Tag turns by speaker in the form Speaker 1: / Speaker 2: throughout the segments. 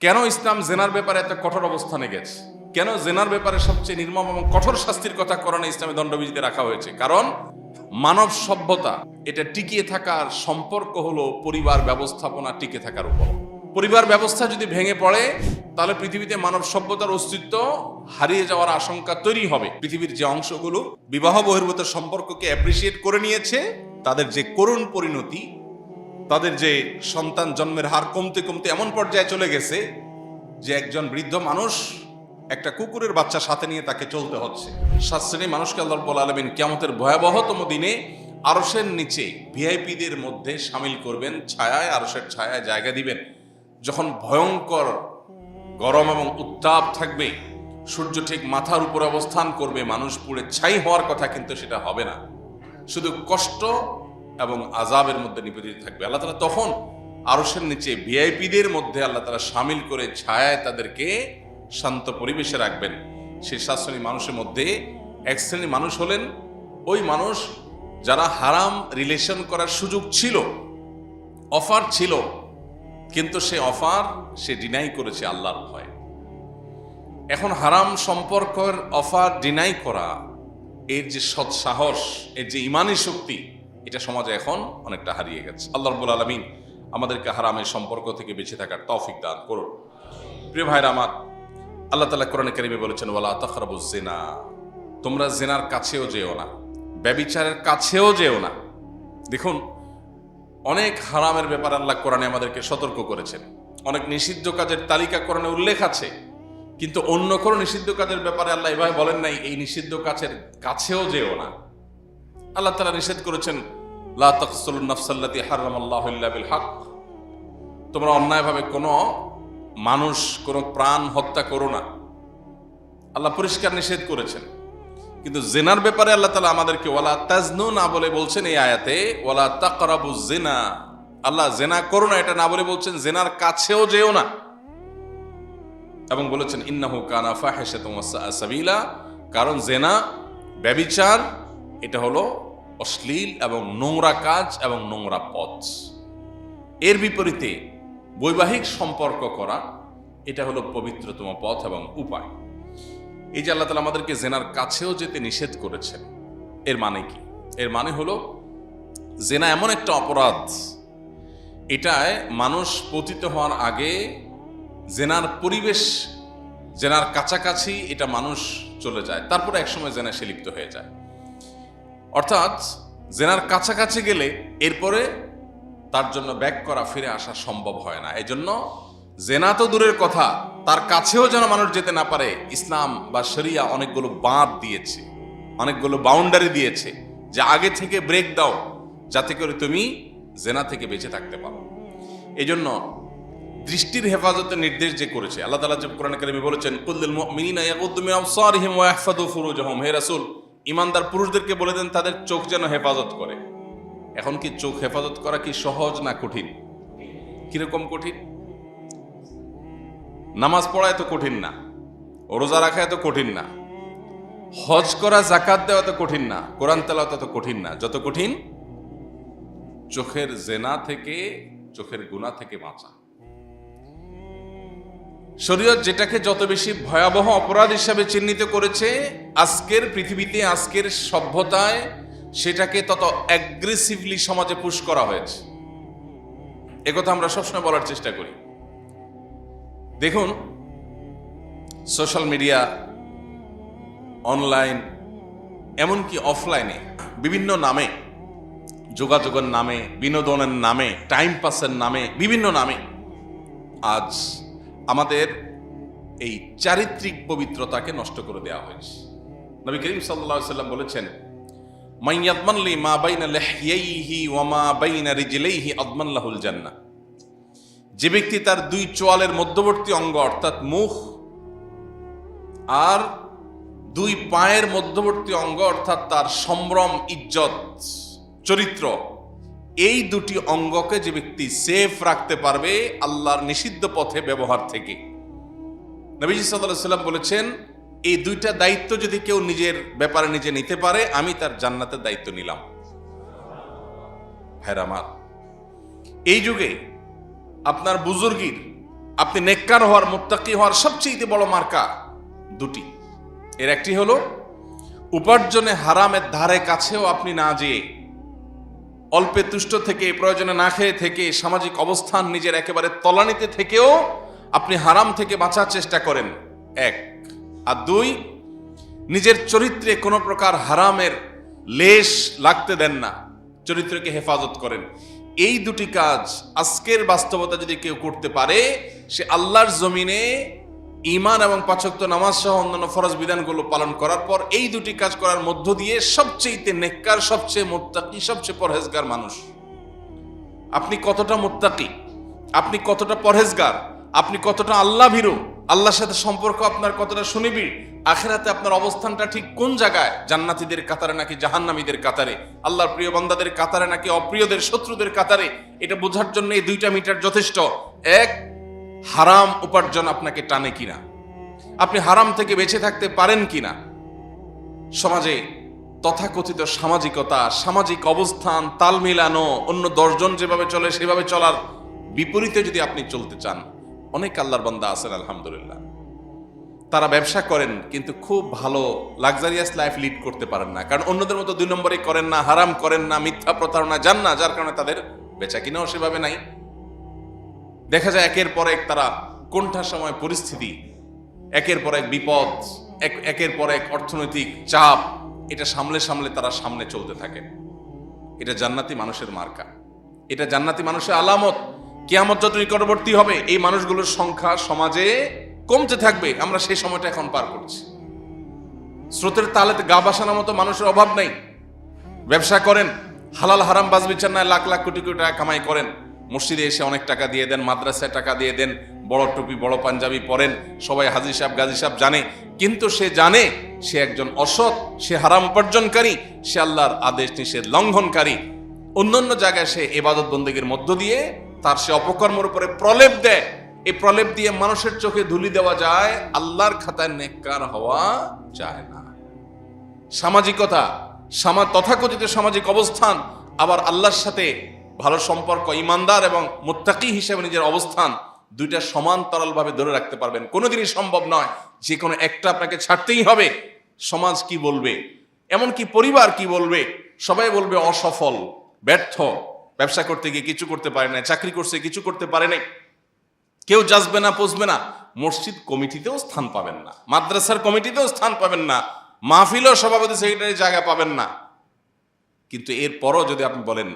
Speaker 1: কেন ইসলাম জেনার ব্যাপারে এত কঠোর অবস্থানে গেছে? কেন জেনার ব্যাপারে সবচেয়ে নির্মম এবং কঠোর শাস্তির কথা কোরআনে ইসলামে দণ্ডবিধিতে রাখা হয়েছে? কারণ মানব সভ্যতা, এটা টিকিয়ে থাকার সম্পর্ক হলো পরিবার ব্যবস্থাপনা টিকে থাকার উপর। পরিবার ব্যবস্থা যদি ভেঙে পড়ে, তাহলে পৃথিবীতে মানব সভ্যতার অস্তিত্ব হারিয়ে যাওয়ার আশঙ্কা তৈরি হবে। পৃথিবীর যে অংশগুলো বিবাহ বহির্ভূত সম্পর্ককে অ্যাপ্রিসিয়েট করে নিয়েছে, তাদের যে করুণ পরিণতি তাদের যে সন্তান জন্মের হার কমতে কমতে এমন পর্যায়ে চলে গেছে যে একজন বৃদ্ধ মানুষ একটা কুকুরের বাচ্চা সাথে নিয়ে তাকে চলতে হচ্ছে। সাত মানুষকে আল্লাহ আলমিন কেমতের ভয়াবহতম দিনে আরসের নিচে ভিআইপিদের মধ্যে সামিল করবেন, ছায়ায় আরসের ছায়ায় জায়গা দিবেন। যখন ভয়ঙ্কর গরম এবং উত্তাপ থাকবে, সূর্য ঠিক মাথার উপরে অবস্থান করবে, মানুষ পুড়ে ছাই হওয়ার কথা কিন্তু সেটা হবে না। শুধু কষ্ট এবং আজাবের মধ্যে নিবেদিত থাকবে। আল্লাহ তালা তখন আরসের নিচে ভিআইপিদের মধ্যে আল্লাহ তালা সামিল করে ছায়ায় তাদেরকে শান্ত পরিবেশে রাখবেন। সেই সাত মানুষের মধ্যে এক শ্রেণি মানুষ হলেন ওই মানুষ যারা হারাম রিলেশন করার সুযোগ ছিল, অফার ছিল, কিন্তু সে অফার, সে ডিনাই করেছে আল্লাহর ভয়। এখন হারাম সম্পর্কের অফার ডিনাই করা, এর যে সৎসাহস, এর যে ইমানি শক্তি এটা সমাজে এখন অনেকটা হারিয়ে গেছে। আল্লাহ রব্বুল আলমিন আমাদেরকে হারামের সম্পর্ক থেকে বেঁচে থাকার তৌফিক দান করুন। প্রিয় ভাইরা আমার, আল্লাহ তালা কোরআন কারিমে বলেছেন, ওয়ালা তখরাবু জেনা তোমরা জেনার কাছেও যেও না, ব্যবিচারের কাছেও যেও না। দেখুন, অনেক হারামের ব্যাপারে আল্লাহ কোরআনে আমাদেরকে সতর্ক করেছেন। অনেক নিষিদ্ধ কাজের তালিকা কোরআনে উল্লেখ আছে, কিন্তু অন্য কোনো নিষিদ্ধ কাজের ব্যাপারে আল্লাহ এভাবে বলেন নাই, এই নিষিদ্ধ কাজের কাছেও যেও না। আল্লাহ তালা নিষেধ করেছেন লা তাকসুলুন নাফসাল্লাতি হারামাল্লাহু ইল্লা বিল হক। তোমরা অন্যায়ভাবে কোনো মানুষ, কোনো প্রাণ হত্যা করো না। আল্লাহ পরিষ্কার নিষেধ করেছেন। কিন্তু জেনার ব্যাপারে আল্লাহ তালা আমাদেরকে ওয়ালা তাজনু না বলে বলছেন এই আয়াতে, ওয়ালা তাকরাবু জেনা। আল্লাহ জেনা করো না, এটা না বলে বলছেন জেনার কাছেও যেও না। এবং বলেছেন, ইন্নাহু কানা ফাহেশাতুম সাবিলা। কারণ জেনা, ব্যবিচার, এটা হলো অশ্লীল এবং নোংরা কাজ এবং নোংরা পথ। এর বিপরীতে বৈবাহিক সম্পর্ক করা, এটা হলো পবিত্রতম পথ এবং উপায়। এই যে আল্লাহ তালা আমাদেরকে জেনার কাছেও যেতে নিষেধ করেছেন, এর মানে কি? এর মানে হলো, জেনা এমন একটা অপরাধ, এটায় মানুষ পতিত হওয়ার আগে জেনার পরিবেশ, জেনার কাছাকাছি এটা মানুষ চলে যায়। তারপরে একসময় জেনা সে লিপ্ত হয়ে যায়। অর্থাৎ জেনার কাছাকাছি গেলে এরপরে তার জন্য ব্যাক করা, ফিরে আসা সম্ভব হয় না। এজন্য জেনা তো দূরের কথা, তার কাছেও যেন মানুষ যেতে না পারে, ইসলাম বা শরিয়া অনেকগুলো বাঁধ দিয়েছে, অনেকগুলো বাউন্ডারি দিয়েছে যে আগে থেকে ব্রেক দাও, যাতে করে তুমি জেনা থেকে বেঁচে থাকতে পারো। এজন্য দৃষ্টির হেফাজতের নির্দেশ যে করেছে, আল্লাহ তালা যে কোরআন কারিমে বলেছেন, কুল্লুল মিন আবসারিহিম ওয়া ইয়াহফাযু ফুরুজাহুম হে রাসূল ইমানদার পুরুষদেরকে বলে দেন, তাদের চোখ যেন হেফাজত করে। এখন কি চোখ হেফাজত করা কি সহজ না কঠিন? কীরকম কঠিন? নামাজ পড়া এত কঠিন না, রোজা রাখা এত কঠিন না, হজ করা জাকাত দেওয়া এত কঠিন না, কোরআন তেলাওয়াত তত কঠিন না। যত কঠিন, চোখের জেনা থেকে, চোখের গুণা থেকে বাঁচা। শরীয়ত যেটাকে যত বেশি ভয়াবহ অপরাধ হিসাবে চিহ্নিত করেছে, আজকের পৃথিবীতে, আজকের সভ্যতায়, সেটাকে তত অ্যাগ্রেসিভলি সমাজে পুশ করা হয়েছে। একথা আমরা সবসময় বলার চেষ্টা করি। দেখুন সোশ্যাল মিডিয়া অনলাইন এমনকি অফলাইনে বিভিন্ন নামে, যোগাযোগের নামে, বিনোদনের নামে টাইম পাসের নামে, বিভিন্ন নামে, আজ আমাদের এই চারিত্রিক পবিত্রতাকে নষ্ট করে দেওয়া হয়েছে। নবী করিম সাল্লাল্লাহু সাল্লাম বলেছেন মাইয়াদমানলি মা বাইনা লাহইয়াইহি ওয়া মা বাইনা রিজলাইহি আদমানলাহুল জান্নাহ। যে ব্যক্তি তার দুই চোয়ালের মধ্যবর্তী অঙ্গ, অর্থাৎ মুখ, আর দুই পায়ের মধ্যবর্তী অঙ্গ, অর্থাৎ তার সম্ভ্রম, ইজ্জত, চরিত্র এই দুটি অঙ্গকে যে ব্যক্তি সেফ রাখতে পারবে, আল্লাহর নিষিদ্ধ পথে ব্যবহার থেকে। নবীজি সাল্লাম বলেছেন, এই দুইটা দায়িত্ব যদি কেউ নিজের ব্যাপারে নিজে নিতে পারে, আমি তার জান্নাতের দায়িত্ব নিলাম। আমার, এই যুগে আপনার বুজুর্গির, আপনি নেককার হওয়ার, মুত্তাকি হওয়ার সবচেয়ে বড় মার্কা দুটি। এর একটি হলো, উপার্জনে হারামের ধারে কাছেও আপনি না যেয়ে অল্পে তুষ্ট থেকে, প্রয়োজনে না খেয়ে থেকে, সামাজিক অবস্থান নিজের একেবারে তলানিতে থেকেও আপনি হারাম থেকে বাঁচার চেষ্টা করেন। এক। আর দুই, নিজের চরিত্রে কোনো প্রকার হারামের লেশ লাগতে দেন না, চরিত্রকে হেফাজত করেন। এই দুটি কাজ আজকের বাস্তবতা যদি কেউ করতে পারে, সে আল্লাহর জমিনে ইমান এবং পাচক্ত নামাজ সহ অন্যান্য ফরজ বিধানগুলো পালন করার পর এই দুটি কাজ করার মধ্য দিয়ে সবচেয়ে নেককার, সবচেয়ে মোত্তাকি, সবচেয়ে পরহেজগার মানুষ। আপনি কতটা মোত্তাকি? আপনি কতটা পরহেজগার? আপনি কতটা আল্লাহ ভীরু আল্লাহর সাথে সম্পর্ক আপনার কতটা সুনিবিড়? আখেরাতে আপনার অবস্থানটা ঠিক কোন জায়গায়? জান্নাতীদের কাতারে নাকি জাহান্নামীদের কাতারে? আল্লাহর প্রিয় বান্দাদের কাতারে নাকি অপ্রিয়দের, শত্রুদের কাতারে? এটা বোঝার জন্য এই দুইটা মিটার যথেষ্ট। এক হারাম উপার্জন আপনাকে টানে কিনা? আপনি হারাম থেকে বেঁচে থাকতে পারেন কিনা? সমাজে তথাকথিত সামাজিকতা, সামাজিক অবস্থান, তাল মিলানো, অন্য দশজন যেভাবে চলে, সেভাবে চলার বিপরীতে যদি আপনি চলতে চান, অনেক আল্লাহর বান্দা আছেন, আলহামদুলিল্লাহ। তারা ব্যবসা করেন, কিন্তু খুব ভালো লাক্সারিয়াস লাইফ লিড করতে পারেন না। কারণ অন্যদের মতো দুই নম্বরে করেন না, হারাম করেন না, মিথ্যা প্রতারণা যান না, যার কারণে তাদের বেচা কিনাও সেভাবে নাই। দেখা যায় একের পর এক তারা কোনটা সময় পরিস্থিতি, একের পর এক বিপদ, এক- একের পর এক অর্থনৈতিক চাপ, এটা সামলে সামলে তারা সামনে চলতে থাকে। এটা জান্নাতি মানুষের মার্কা। এটা জান্নাতি মানুষের আলামত। কেয়ামত যত নিকটবর্তী হবে, এই মানুষগুলোর সংখ্যা সমাজে কমতে থাকবে। আমরা সেই সময়টা এখন পার করছি। স্রোতের তালেতে গা বাসানোর মতো মানুষের অভাব নেই। ব্যবসা করেন, হালাল হারাম বাজ বিচার লাখ লাখ কোটি কোটি টাকা কামাই করেন। মসজিদে এসে অনেক টাকা দিয়ে দেন, মাদ্রাসায় টাকা দিয়ে দেন, বড় টুপি, বড় পাঞ্জাবি পরেন। সবাই হাজি সাহেব, গাজী সাহেব জানে। কিন্তু সে জানে, সে একজন অসৎ, সে হারাম উপার্জনকারী, সে আল্লাহর আদেশ নিষেধ লঙ্ঘনকারী। অন্যান্য জায়গায় সে এবাদত বন্দীগীর মধ্য দিয়ে তার সে অপকর্মের উপরে প্রলেপ দেয়। এই প্রলেপ দিয়ে মানুষের চোখে ধুলি দেওয়া যায়, আল্লাহর খাতায় নেককার হওয়া যায় না। সামাজিকতা, সামা তথাকথিত সামাজিক অবস্থান, আবার আল্লাহর সাথে ভালো সম্পর্ক, ইমানদার এবং মুত্তাকি হিসেবে নিজের অবস্থান দুইটা সমান্তরালভাবে ধরে রাখতে পারবেন। কোনোদিনই সম্ভব নয়, যে কোনো একটা আপনাকে ছাড়তেই হবে। সমাজ কি বলবে? এমনকি পরিবার কি বলবে? সবাই বলবে অসফল, ব্যর্থ, ব্যবসা করতে গিয়ে কিছু করতে পারে না চাকরি করছে, কিছু করতে পারে নাই। কেউ যাসবে না, পচবে না। মসজিদ কমিটিতেও স্থান পাবেন না, মাদ্রাসার কমিটিতেও স্থান পাবেন না, মাহফিলও সভাপতি, সেক্রেটারি জায়গা পাবেন না। কিন্তু এরপরও যদি আপনি বলেন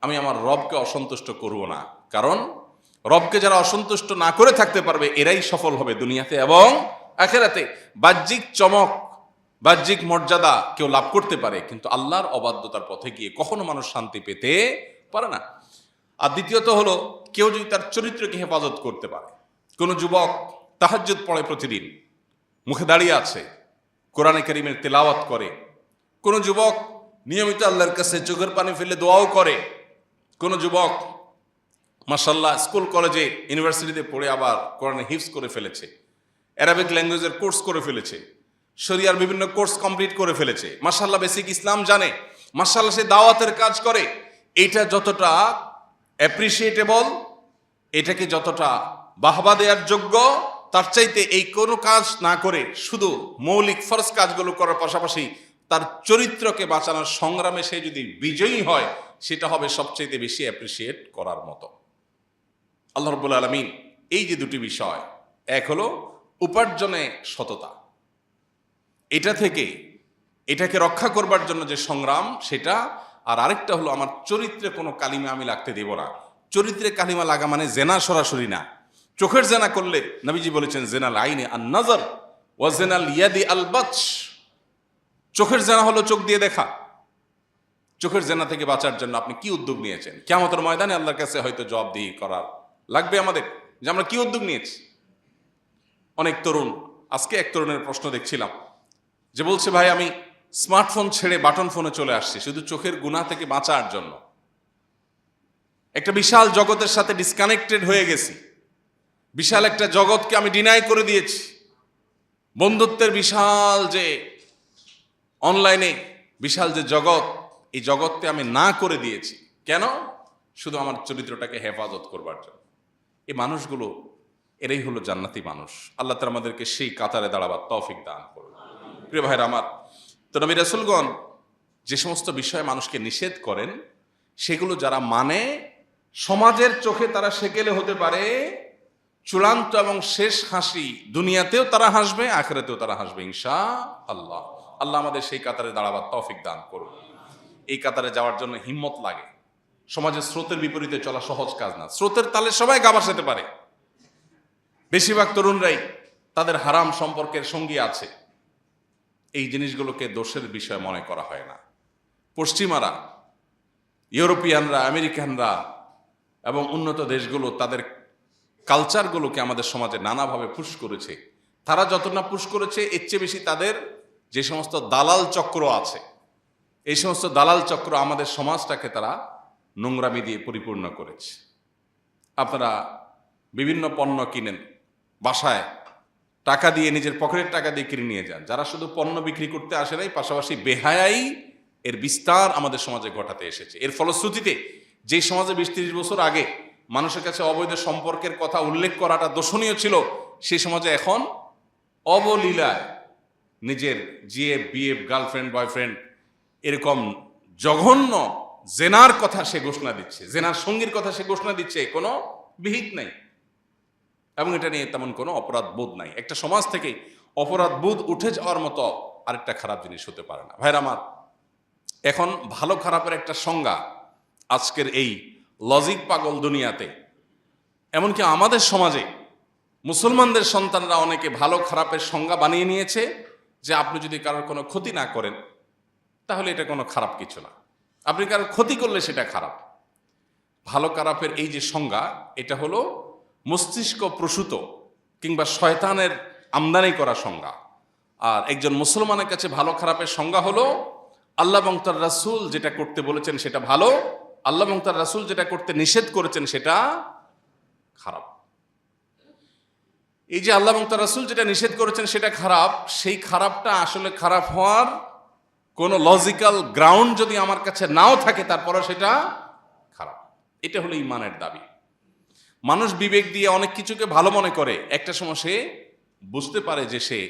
Speaker 1: আমি আমার রবকে অসন্তুষ্ট করব না। কারণ, রবকে যারা অসন্তুষ্ট না করে থাকতে পারবে, এরাই সফল হবে দুনিয়াতে এবং আখেরাতে। বাহ্যিক চমক, বাহ্যিক মর্যাদা কেউ লাভ করতে পারে, কিন্তু আল্লাহর অবাধ্যতার পথে গিয়ে কখনো মানুষ শান্তি পেতে পারে না। আর দ্বিতীয়ত হলো, কেউ যদি তার চরিত্রকে হেফাজত করতে পারে, কোনো যুবক তাহাজ্জুদ পড়ে প্রতিদিন, মুখে দাঁড়িয়ে আছে, কোরআনে করিমের তেলাওয়াত করে, কোনো যুবক নিয়মিত আল্লাহর কাছে চোখের পানি ফেলে দোয়াও করে কোনো যুবক মাসাল্লাহ স্কুল, কলেজে, ইউনিভার্সিটিতে পড়ে আবার কোরআনে হিফস করে ফেলেছে, অ্যারাবিক ল্যাঙ্গুয়েজের কোর্স করে ফেলেছে, শরিয়ার বিভিন্ন কোর্স কমপ্লিট করে ফেলেছে মাসাল্লাহ বেসিক ইসলাম জানে মাসাল্লাহ সে দাওয়াতের কাজ করে, এটা যতটা অ্যাপ্রিসিয়েটেবল এটাকে যতটা বাহবা দেওয়ার যোগ্য, তার চাইতে এই কোনো কাজ না করে শুধু মৌলিক ফরজ কাজগুলো করার পাশাপাশি তার চরিত্রকে বাঁচানোর সংগ্রামে সে যদি বিজয়ী হয়, সেটা হবে সবচাইতে বেশি অ্যাপ্রিসিয়েট করার মতো। আল্লাহ রব্বুল আলমিন এই যে দুটি বিষয়, এক হলো উপার্জনে সততা। এটা থেকে এটাকে রক্ষা করবার জন্য যে সংগ্রাম, সেটা, আর আরেকটা হলো আমার চরিত্রে কোনো কালিমা আমি লাগতে দেব না। চরিত্রে কালিমা লাগা মানে জেনা সরাসরি না। চোখের জেনা করলে নবীজি বলেছেন, জেনাল আইনে আর নজর ও জেনাল ইয়াদি আল চোখের জেনা হলো চোখ দিয়ে দেখা। চোখের জেনা থেকে বাঁচার জন্য আপনি কি উদ্যোগ নিয়েছেন? কেমতের ময়দানে আল্লাহর কাছে হয়তো জবাবদিহি করার লাগবে আমাদের যে আমরা কি উদ্যোগ নিয়েছি? অনেক তরুণ, আজকে এক তরুণের প্রশ্ন দেখছিলাম, যে বলছে, ভাই, আমি স্মার্টফোন ছেড়ে বাটন ফোনে চলে আসছি, শুধু চোখের গুণা থেকে বাঁচার জন্য। একটা বিশাল জগতের সাথে ডিসকানেক্টেড হয়ে গেছি। বিশাল একটা জগৎকে আমি ডিনাই করে দিয়েছি। বন্ধুত্বের বিশাল যে অনলাইনে বিশাল যে জগৎ, এই জগৎকে আমি না করে দিয়েছি। কেন? শুধু আমার চরিত্রটাকে হেফাজত করবার জন্য। এই মানুষগুলো, এরাই হলো জান্নাতি মানুষ। আল্লাহ তালা আমাদেরকে সেই কাতারে দাঁড়াবার তৌফিক দান করুন। প্রিয় ভাইরা আমার, তো নবী রাসুলগণ যে সমস্ত বিষয়ে মানুষকে নিষেধ করেন, সেগুলো যারা মানে সমাজের চোখে তারা সেকেলে হতে পারে, চূড়ান্ত এবং শেষ হাসি দুনিয়াতেও তারা হাসবে, আখেরাতেও তারা হাসবে ইনশা আল্লাহ আল্লাহ আমাদের সেই কাতারে দাঁড়াবার তৌফিক দান করুন। এই কাতারে যাওয়ার জন্য হিম্মত লাগে। সমাজের স্রোতের বিপরীতে চলা সহজ কাজ না। স্রোতের তালে সবাই গা ভাসাতে পারে। বেশিরভাগ তরুণরাই তাদের হারাম সম্পর্কের সঙ্গী আছে। এই জিনিসগুলোকে দোষের বিষয় মনে করা হয় না। পশ্চিমারা, ইউরোপিয়ানরা, আমেরিকানরা এবং উন্নত দেশগুলো তাদের কালচারগুলোকে আমাদের সমাজে নানাভাবে পুশ করেছে। তারা যত না পুশ করেছে, এর চেয়ে বেশি তাদের যে সমস্ত দালাল চক্র আছে, এই সমস্ত দালাল চক্র আমাদের সমাজটাকে তারা নোংরামি দিয়ে পরিপূর্ণ করেছে। আপনারা বিভিন্ন পণ্য কিনেন, বাসায় টাকা দিয়ে, নিজের পকেটের টাকা দিয়ে কিনে নিয়ে যান। যারা শুধু পণ্য বিক্রি করতে আসে নাই, পাশাপাশি বেহায়াই এর বিস্তার আমাদের সমাজে ঘটাতে এসেছে। এর ফলশ্রুতিতে যে সমাজে বিশ তিরিশ বছর আগে মানুষের কাছে অবৈধ সম্পর্কের কথা উল্লেখ করাটা দোষণীয় ছিল, সে সমাজে এখন অবলীলায় নিজের জিএফ বিএফ গার্লফ্রেন্ড, বয়ফ্রেন্ড এরকম জঘন্য জেনার কথা সে ঘোষণা দিচ্ছে, জেনার সঙ্গীর কথা সে ঘোষণা দিচ্ছে, কোনো বিহিত নাই। এবং এটা নিয়ে তেমন কোনো অপরাধ বোধ নাই। একটা সমাজ থেকে অপরাধ বোধ উঠে যাওয়ার মতো আরেকটা খারাপ জিনিস হতে পারে না। ভাইরা আমার, এখন ভালো খারাপের একটা সংজ্ঞা আজকের এই লজিক পাগল দুনিয়াতে। এমনকি আমাদের সমাজে মুসলমানদের সন্তানরা অনেকে ভালো খারাপের সংজ্ঞা বানিয়ে নিয়েছে যে আপনি যদি কারোর কোনো ক্ষতি না করেন, তাহলে এটা কোনো খারাপ কিছু না। আপনি কারোর ক্ষতি করলে সেটা খারাপ। ভালো খারাপের এই যে সংজ্ঞা, এটা হলো মস্তিষ্ক প্রসূত কিংবা শয়তানের আমদানি করা সংজ্ঞা। আর একজন মুসলমানের কাছে ভালো খারাপের সংজ্ঞা হলো, আল্লাহ এবং রাসুল যেটা করতে বলেছেন সেটা ভালো, আল্লাহ এবং রাসুল যেটা করতে নিষেধ করেছেন সেটা খারাপ। এই যে আল্লাহ এবং রাসুল যেটা নিষেধ করেছেন সেটা খারাপ, সেই খারাপটা আসলে খারাপ হওয়ার কোনো লজিক্যাল গ্রাউন্ড যদি আমার কাছে নাও থাকে তারপরে সেটা খারাপ। এটা হলো ইমানের দাবি। মানুষ বিবেক দিয়ে অনেক কিছুকে ভালো মনে করে, একটা সময় সে বুঝতে পারে যে সে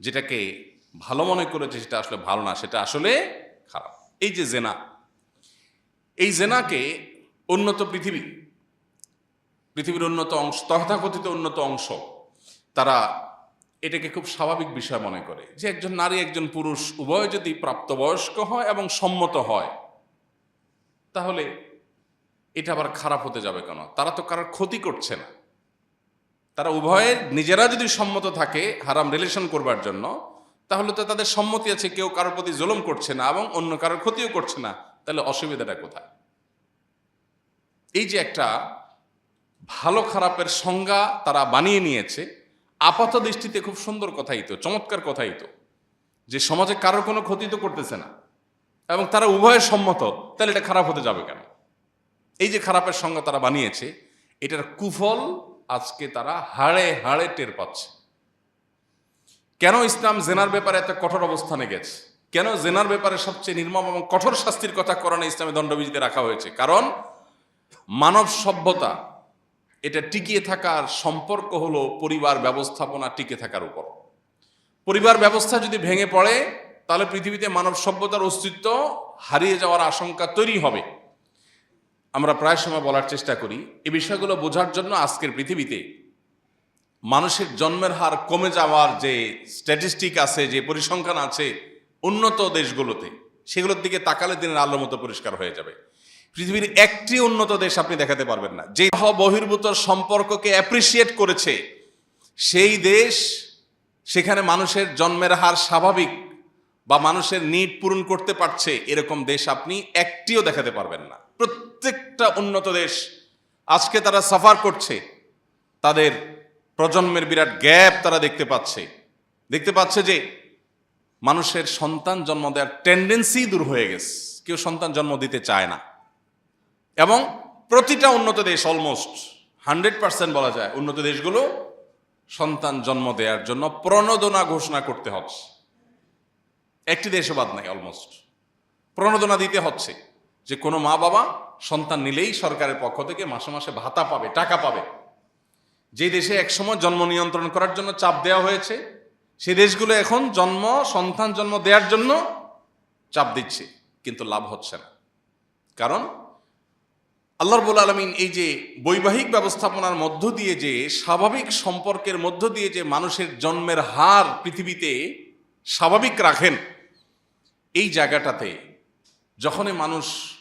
Speaker 1: যেটাকে ভালো মনে করেছে সেটা আসলে ভালো না, সেটা আসলে খারাপ। এই যে জেনা, এই জেনাকে উন্নত পৃথিবী পৃথিবীর উন্নত অংশ, তথাকথিত উন্নত অংশ, তারা এটাকে খুব স্বাভাবিক বিষয় মনে করে যে একজন নারী, একজন পুরুষ উভয় যদি প্রাপ্তবয়স্ক হয় এবং সম্মত হয়, তাহলে এটা আবার খারাপ হতে যাবে কেন? তারা তো কারোর ক্ষতি করছে না। তারা উভয়ের নিজেরা যদি সম্মত থাকে, হারাম রিলেশন করবার জন্য, তাহলে তো তাদের সম্মতি আছে, কেউ কারোর প্রতি জুলুম করছে না এবং অন্য কারোর ক্ষতিও করছে না, তাহলে অসুবিধাটা কোথায়? এই যে একটা ভালো খারাপের সংজ্ঞা তারা বানিয়ে নিয়েছে। আপাত দৃষ্টিতে খুব সুন্দর কথাই তো, চমৎকার কথাই তো। যে সমাজে কারোর কোনো ক্ষতি তো করতেছে না। এবং তারা উভয়ের সম্মত, তাহলে এটা খারাপ হতে যাবে কেন? এই যে খারাপের সংজ্ঞা তারা বানিয়েছে, এটার কুফল আজকে তারা হাড়ে হাড়ে টের পাচ্ছে। কেন ইসলাম জেনার ব্যাপারে এত কঠোর অবস্থানে গেছে? কেন জেনার ব্যাপারে সবচেয়ে নির্মম এবং কঠোর শাস্তির কথা কোরআনে ইসলামে দণ্ডবিধিতে রাখা হয়েছে? কারণ মানব সভ্যতা এটা টিকিয়ে থাকার সম্পর্ক হলো পরিবার ব্যবস্থাপনা টিকে থাকার উপর। পরিবার ব্যবস্থা যদি ভেঙে পড়ে, তাহলে পৃথিবীতে মানব সভ্যতার অস্তিত্ব হারিয়ে যাওয়ার আশঙ্কা তৈরি হবে। আমরা প্রায় সময় বলার চেষ্টা করি, এ বিষয়গুলো বোঝার জন্য আজকের পৃথিবীতে মানুষের জন্মের হার কমে যাওয়ার যে স্ট্যাটিস্টিক আছে, যে পরিসংখ্যান আছে, উন্নত দেশগুলোতে, সেগুলোর দিকে তাকালে দিনের আলোর মতো পরিষ্কার হয়ে যাবে। পৃথিবীর একটি উন্নত দেশ আপনি দেখাতে পারবেন না। যে বহির্ভূত সম্পর্ককে অ্যাপ্রিসিয়েট করেছে, সেই দেশ সেখানে মানুষের জন্মের হার স্বাভাবিক বা মানুষের নিট পূরণ করতে পারছে, এরকম দেশ আপনি একটিও দেখাতে পারবেন না। প্রত্যেকটা উন্নত দেশ আজকে তারা সাফার করছে, তাদের প্রজন্মের বিরাট গ্যাপ তারা দেখতে পাচ্ছে। দেখতে পাচ্ছে যে মানুষের সন্তান জন্ম দেওয়ার টেন্ডেন্সি দূর হয়ে গেছে। কেউ সন্তান জন্ম দিতে চায় না। এবং প্রতিটা উন্নত দেশ অলমোস্ট হান্ড্রেড পার্সেন্ট বলা যায়, উন্নত দেশগুলো সন্তান জন্ম দেওয়ার জন্য প্রণোদনা ঘোষণা করতে হচ্ছে। একটি দেশও বাদ নাই অলমোস্ট প্রণোদনা দিতে হচ্ছে যে কোনো মা বাবা সন্তান নিলেই সরকারের পক্ষ থেকে মাসে মাসে ভাতা পাবে, টাকা পাবে। যে দেশে একসময় জন্ম নিয়ন্ত্রণ করার জন্য চাপ দেওয়া হয়েছে, সে দেশগুলো এখন জন্ম, সন্তান জন্ম দেওয়ার জন্য চাপ দিচ্ছে, কিন্তু লাভ হচ্ছে না। কারণ আল্লাহ রবুল আলমিন এই যে বৈবাহিক ব্যবস্থাপনার মধ্য দিয়ে যে স্বাভাবিক সম্পর্কের মধ্য দিয়ে যে মানুষের জন্মের হার পৃথিবীতে স্বাভাবিক রাখেন, এই জায়গাটাতে যখনই মানুষ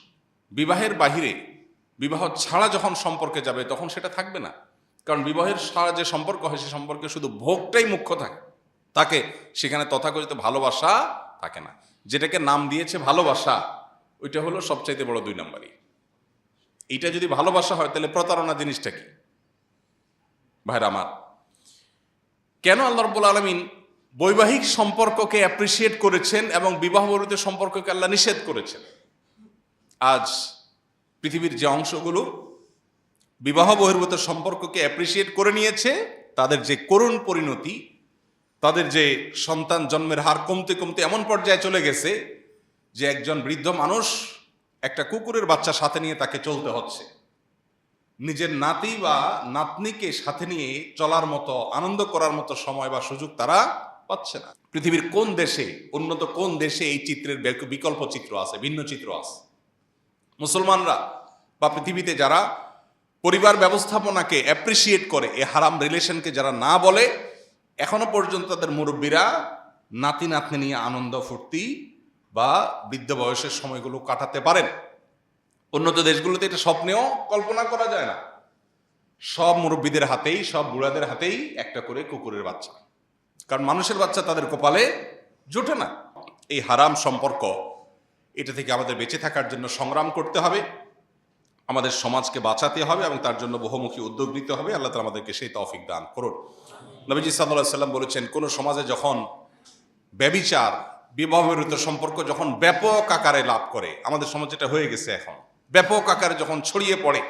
Speaker 1: বিবাহের বাহিরে, বিবাহ ছাড়া যখন সম্পর্কে যাবে, তখন সেটা থাকবে না। কারণ বিবাহের ছাড়া যে সম্পর্ক হয়, সে সম্পর্কে শুধু ভোগটাই মুখ্য থাকে। তাকে সেখানে তথাকথিত ভালোবাসা থাকে না। যেটাকে নাম দিয়েছে ভালোবাসা, ওইটা হলো সবচাইতে বড় দুই নম্বরই। এইটা যদি ভালোবাসা হয়, তাহলে প্রতারণা জিনিসটা কি? ভাইরা আমার, কেন আল্লাহ রব্বুল আলমিন বৈবাহিক সম্পর্ককে অ্যাপ্রিসিয়েট করেছেন এবং বিবাহ বহির্ভূত সম্পর্ককে আল্লাহ নিষেধ করেছেন? আজ পৃথিবীর যে অংশগুলো বিবাহ বহির্ভূত সম্পর্ককে অ্যাপ্রিসিয়েট করে নিয়েছে, তাদের যে করুণ পরিণতি, তাদের যে সন্তান জন্মের হার কমতে কমতে এমন পর্যায়ে চলে গেছে যে একজন বৃদ্ধ মানুষ একটা কুকুরের বাচ্চা সাথে নিয়ে তাকে চলতে হচ্ছে। নিজের নাতি বা নাতনিকে সাথে নিয়ে চলার মতো, আনন্দ করার মতো সময় বা সুযোগ তারা পাচ্ছে না। পৃথিবীর কোন দেশে, উন্নত কোন দেশে এই চিত্রের বিকল্প চিত্র আছে, ভিন্ন চিত্র আছে? মুসলমানরা বা পৃথিবীতে যারা পরিবার ব্যবস্থাপনাকে অ্যাপ্রিসিয়েট করে, এ হারাম রিলেশনকে যারা না বলে, এখনও পর্যন্ত তাদের মুরব্বীরা নাতি নাতনি নিয়ে আনন্দ ফুর্তি বা বৃদ্ধ বয়সের সময়গুলো কাটাতে পারেন। উন্নত দেশগুলোতে এটা স্বপ্নেও কল্পনা করা যায় না। সব মুরব্বীদের হাতেই, সব বুড়াদের হাতেই একটা করে কুকুরের বাচ্চা। কারণ মানুষের বাচ্চা তাদের কপালে জোটে না। এই হারাম সম্পর্ক, এটা থেকে আমাদের বেঁচে থাকার জন্য সংগ্রাম করতে হবে। আমাদের সমাজকে বাঁচাতে হবে এবং তার জন্য বহুমুখী উদ্যোগ নিতে হবে। আল্লাহ তালা আমাদেরকে সেই তৌফিক দান করুন। নবীজি সাল্লাহ সাল্লাম বলেছেন, কোনো সমাজে যখন ব্যবিচার বিবাহ বিরুদ্ধ সম্পর্ক যখন ব্যাপক আকারে লাভ করে, আমাদের সমাজ এটা হয়ে গেছে এখন, ব্যাপক আকারে যখন ছড়িয়ে পড়ে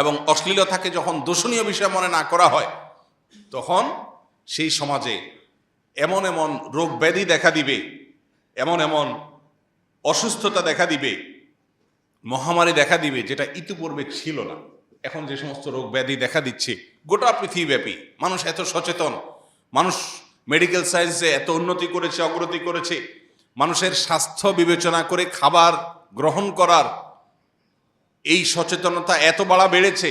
Speaker 1: এবং অশ্লীলতাকে যখন দূষণীয় বিষয় মনে না করা হয়, তখন সেই সমাজে এমন এমন রোগ ব্যাধি দেখা দিবে, এমন এমন অসুস্থতা দেখা দিবে, মহামারী দেখা দিবে যেটা ইতিপূর্বে ছিল না। এখন যে সমস্ত রোগ ব্যাধি দেখা দিচ্ছে, গোটা পৃথিবীব্যাপী মানুষ এত সচেতন, মানুষ মেডিকেল সায়েন্সে এত উন্নতি করেছে, অগ্রতি করেছে, মানুষের স্বাস্থ্য বিবেচনা করে খাবার গ্রহণ করার এই সচেতনতা এত বাড়া বেড়েছে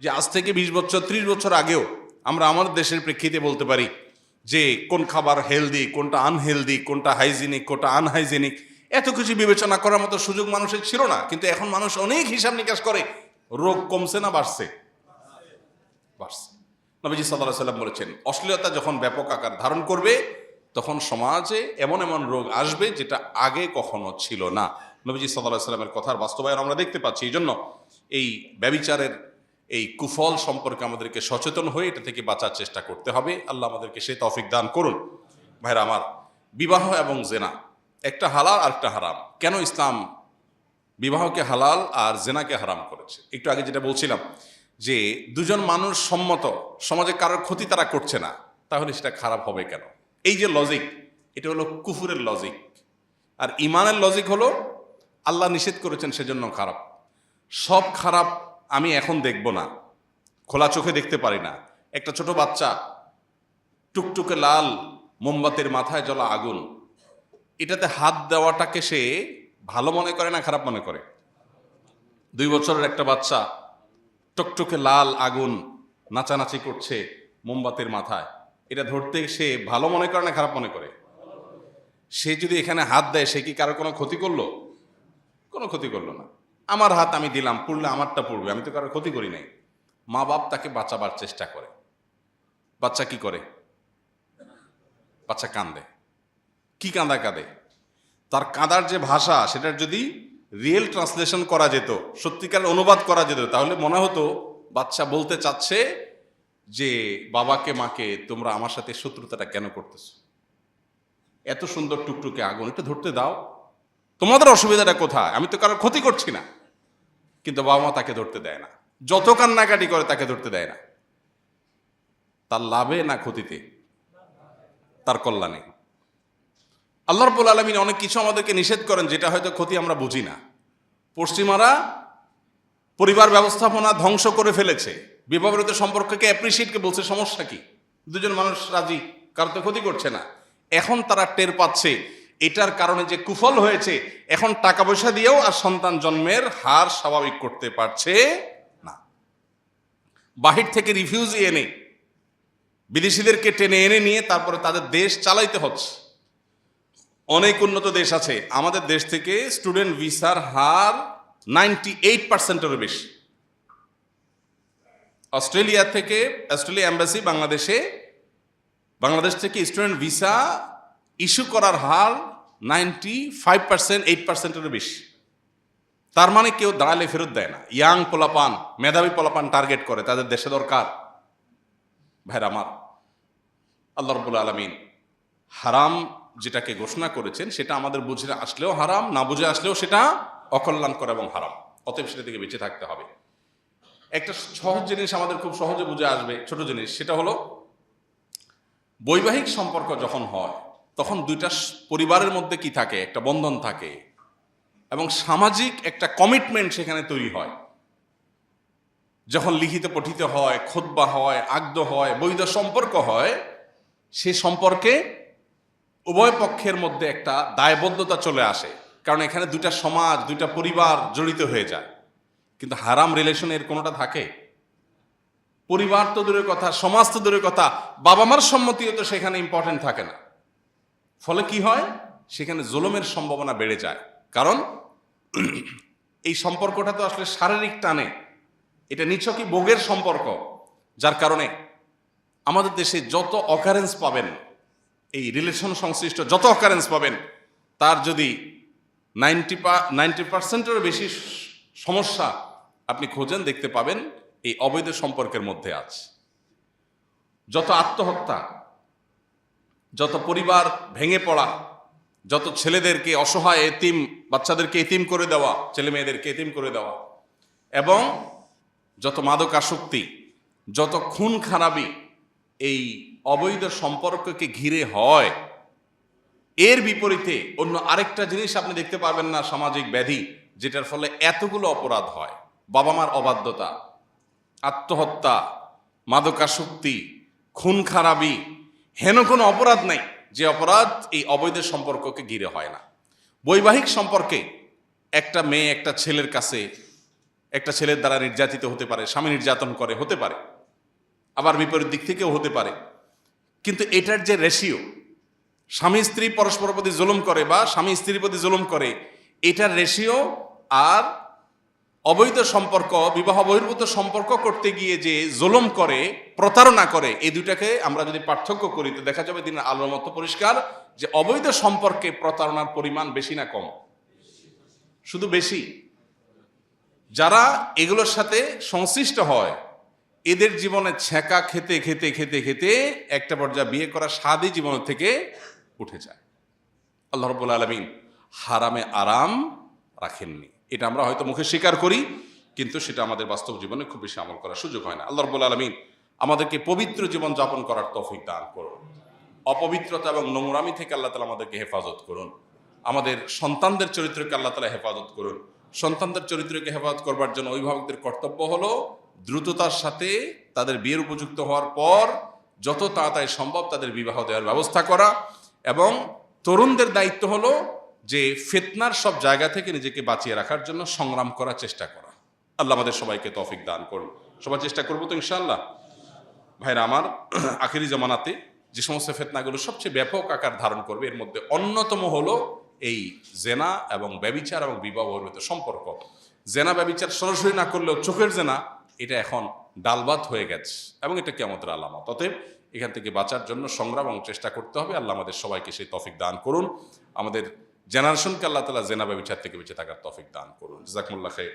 Speaker 1: যে আজ থেকে বিশ বছর, ত্রিশ বছর আগেও আমরা আমার দেশের প্রেক্ষিতে বলতে পারি যে কোন খাবার হেলদি কোনটা আনহেলদি কোনটা হাইজিনিক কোনটা আনহাইজিনিক এত কিছু বিবেচনা করার মতো সুযোগ মানুষের ছিল না। কিন্তু এখন মানুষ অনেক হিসাব নিকাশ করে, রোগ কমছে না, বাড়ছে। বাড়ছে। নবীজি সাল্লাহ সাল্লাম বলেছেন, অশ্লীলতা যখন ব্যাপক আকার ধারণ করবে, তখন সমাজে এমন এমন রোগ আসবে যেটা আগে কখনো ছিল না। নবীজি সাল্লাহ সাল্লামের কথার বাস্তবায়ন আমরা দেখতে পাচ্ছি। এই জন্য এই ব্যবিচারের এই কুফল সম্পর্কে আমাদেরকে সচেতন হয়ে এটা থেকে বাঁচার চেষ্টা করতে হবে। আল্লাহ আমাদেরকে সে তফিক দান করুন। ভাইরা আমার, বিবাহ এবং জেনা, একটা হালাল আর একটা হারাম। কেন ইসলাম বিবাহকে হালাল আর জেনাকে হারাম করেছে? একটু আগে যেটা বলছিলাম যে দুজন মানুষ সম্মত, সমাজে কারোর ক্ষতি তারা করছে না, তাহলে সেটা খারাপ হবে কেন? এই যে লজিক এটা হলো কুফুরের লজিক আর ইমানের লজিক হলো আল্লাহ নিষেধ করেছেন সেজন্য খারাপ। সব খারাপ আমি এখন দেখব না, খোলা চোখে দেখতে পারি না। একটা ছোট বাচ্চা টুকটুকে লাল মোমবাতির মাথায় জ্বলা আগুন, এটাতে হাত দেওয়াটাকে সে ভালো মনে করে না খারাপ মনে করে? দুই বছরের একটা বাচ্চা টকটকে লাল আগুন নাচানাচি করছে মোমবাতির মাথায়। এটা ধরতে সে ভালো মনে করে না খারাপ মনে করে? সে যদি এখানে হাত দেয়, সে কি কারও কোনো ক্ষতি করল? কোনো ক্ষতি করল না। আমার হাত আমি দিলাম, পুড়লে আমারটা পড়বে, আমি তো কারও ক্ষতি করি নাই। মা বাপ তাকে বাঁচাবার চেষ্টা করে। বাচ্চা কি করে? বাচ্চা কান্দে কি কাঁদা কাঁদে? তার কাঁদার যে ভাষা, সেটার যদি রিয়েল ট্রান্সলেশন করা যেত, সত্যিকার অনুবাদ করা যেত। তাহলে মনে হতো বাচ্চা বলতে চাচ্ছে যে, বাবাকে, মাকে, তোমরা আমার সাথে শত্রুতাটা কেন করতেছো? এত সুন্দর টুকটুকে আগুন এটা ধরতে দাও। তোমাদের অসুবিধাটা কোথায়? আমি তো কারোর ক্ষতি করছি না। কিন্তু বাবা মা তাকে ধরতে দেয় না। যত কান্নাকাটি করে, তাকে ধরতে দেয় না। তার লাভে না ক্ষতিতে? তার কল্যাণে? আল্লাহ রব্বুল আলমিন অনেক কিছু আমাদেরকে নিষেধ করেন, যেটা হয়তো ক্ষতি আমরা বুঝি না। পশ্চিমারা পরিবার ব্যবস্থাপনা ধ্বংস করে ফেলেছে। বিবাহিত সম্পর্ককে অ্যাপ্রিসিয়েটকে বলছে, সমস্যা কি? দুজন মানুষ রাজি, কারও তো ক্ষতি করছে না। এখন তারা টের পাচ্ছে, এটার কারণে যে কুফল হয়েছে, এখন টাকা পয়সা দিয়েও আর সন্তান জন্মের হার স্বাভাবিক করতে পারছে না। বাহির থেকে রিফিউজ এনে, বিদেশিদেরকে টেনে এনে নিয়ে তারপরে তাদের দেশ চালাইতে হচ্ছে। অনেক উন্নত দেশ আছে। আমাদের দেশ থেকে স্টুডেন্ট ভিসার হার নাইনটি এইট পার্সেন্টেরও বেশি। অস্ট্রেলিয়া থেকে, অস্ট্রেলিয়া অ্যাম্বাসি বাংলাদেশে, বাংলাদেশ থেকে স্টুডেন্ট ভিসা ইস্যু করার হার নাইনটি ফাইভ পার্সেন্ট এইট পার্সেন্টেরও বেশি। তার মানে কেউ দাঁড়ালে ফেরত দেয় না। ইয়াং পোলাপান, মেধাবী পোলাপান টার্গেট করে, তাদের দেশে দরকার। ভাইরা আমার, আল্লাহ রবুল আলমিন হারাম যেটাকে ঘোষণা করেছেন, সেটা আমাদের বুঝে আসলেও হারাম, না বুঝে আসলেও সেটা অকল্যাণকর এবং হারাম। অতএব সেটা থেকে বেঁচে থাকতে হবে। একটা সহজ জিনিস আমাদের খুব সহজে বুঝে আসবে, ছোট জিনিস, সেটা হলো বৈবাহিক সম্পর্ক যখন হয়, তখন দুইটা পরিবারের মধ্যে কি থাকে? একটা বন্ধন থাকে এবং সামাজিক একটা কমিটমেন্ট সেখানে তৈরি হয়। যখন লিখিত পঠিত হয় খোদবা হয় আগদ হয়, বৈধ সম্পর্ক হয়, সে সম্পর্কে উভয় পক্ষের মধ্যে একটা দায়বদ্ধতা চলে আসে, কারণ এখানে দুইটা সমাজ, দুইটা পরিবার জড়িত হয়ে যায়। কিন্তু হারাম রিলেশনের কোনোটা থাকে? পরিবার তো দূরের কথা, সমাজ তো দূরের কথা বাবা মার সম্মতিও তো সেখানে ইম্পর্টেন্ট থাকে না। ফলে কি হয়? সেখানে জুলুমের সম্ভাবনা বেড়ে যায়। কারণ এই সম্পর্কটা তো আসলে শারীরিক টানে। এটা নিছকই ভোগের সম্পর্ক, যার কারণে আমাদের দেশে যত অকারেন্স পাবেন এই রিলেশন সংশ্লিষ্ট যত অকারেন্স পাবেন, তার যদি নাইনটি নাইনটি পার্সেন্টেরও বেশি সমস্যা আপনি খোঁজেন, দেখতে পাবেন, এই অবৈধ সম্পর্কের মধ্যে আছে যত আত্মহত্যা, যত পরিবার ভেঙে পড়া, যত ছেলেদেরকে অসহায় এতিম, বাচ্চাদেরকে এতিম করে দেওয়া, ছেলে মেয়েদেরকে এতিম করে দেওয়া, এবং যত মাদক আসক্তি যত খুন খারাপি এই অবৈধ সম্পর্ককে ঘিরে হয়। এর বিপরীতে অন্য আরেকটা জিনিস আপনি দেখতে পাবেন না সামাজিক ব্যাধি, যেটার ফলে এতগুলো অপরাধ হয়। বাবা মার অবাধ্যতা, আত্মহত্যা, মাদকাসক্তি খুন খারাপি হেন কোনো অপরাধ নাই। যে অপরাধ এই অবৈধ সম্পর্ককে ঘিরে হয় না। বৈবাহিক সম্পর্কে একটা মেয়ে একটা ছেলের কাছে, একটা ছেলের দ্বারা নির্যাতিত হতে পারে, স্বামী নির্যাতন করে, হতে পারে। আবার বিপরীত দিক থেকেও হতে পারে। কিন্তু এটার যে রেশিও স্বামী স্ত্রী পরস্পর প্রতি জুলুম করে বা স্বামী স্ত্রীর প্রতি জুলুম করে, এটার রেশিও আর অবৈধ সম্পর্ক, বিবাহ বহির্ভূত সম্পর্ক করতে গিয়ে যে জুলুম করে, প্রতারণা করে, এই দুটাকে আমরা যদি পার্থক্য করি, তো দেখা যাবে দিনের আলোর মতো পরিষ্কার যে অবৈধ সম্পর্কে প্রতারণার পরিমাণ বেশি না কম। শুধু বেশি। যারা এগুলোর সাথে সংশ্লিষ্ট হয় এদের জীবনে ছ্যাঁকা খেতে খেতে খেতে খেতে একটা পর্যায়ে বিয়ে করা স্বাদই জীবনের থেকে উঠে যায়। আল্লাহ রব্বুল আলমিন হারামে আরাম রাখেননি। এটা আমরা হয়তো মুখে স্বীকার করি, কিন্তু সেটা আমাদের বাস্তব জীবনে খুব বেশি আমল করার সুযোগ হয় না। আল্লাহ রব্বুল আলমিন আমাদেরকে পবিত্র জীবন যাপন করার তৌফিক দান করুন। অপবিত্রতা এবং নোংরামি থেকে আল্লাহ তালা আমাদেরকে হেফাজত করুন। আমাদের সন্তানদের চরিত্রকে আল্লাহ তালা হেফাজত করুন। সন্তানদের চরিত্রকে হেফাজত করবার জন্য অভিভাবকদের কর্তব্য হলো দ্রুততার সাথে তাদের বিয়ের উপযুক্ত হওয়ার পর যত তাড়াতাড়ি সম্ভব তাদের বিবাহ দেওয়ার ব্যবস্থা করা এবং তরুণদের দায়িত্ব হলো যে ফেতনার সব জায়গা থেকে নিজেকে বাঁচিয়ে রাখার জন্য সংগ্রাম করার চেষ্টা করা। আল্লাহ আমাদের সবাইকে তফিক দান করুন। সবাই চেষ্টা করব তো ইনশাআল্লাহ। ভাইরা আমার, আখেরি জমানাতে যে সমস্ত ফেতনাগুলো সবচেয়ে ব্যাপক আকার ধারণ করবে, এর মধ্যে অন্যতম হলো এই জেনা এবং ব্যবিচার এবং বিবাহ সম্পর্ক। জেনা ব্যবিচার সরাসরি না করলেও চোখের জেনা এটা এখন ডালবাদ হয়ে গেছে এবং এটা কেমতের আলামত। অতএব এখান থেকে বাঁচার জন্য সংগ্রাম এবং চেষ্টা করতে হবে। আল্লাহ আমাদের সবাইকে সেই তফিক দান করুন। আমাদের জেনারেশনকে আল্লাহ তালা জেনাবে বিচার থেকে বেঁচে থাকার তফিক দান করুন। জাকমুল্লাহ খাই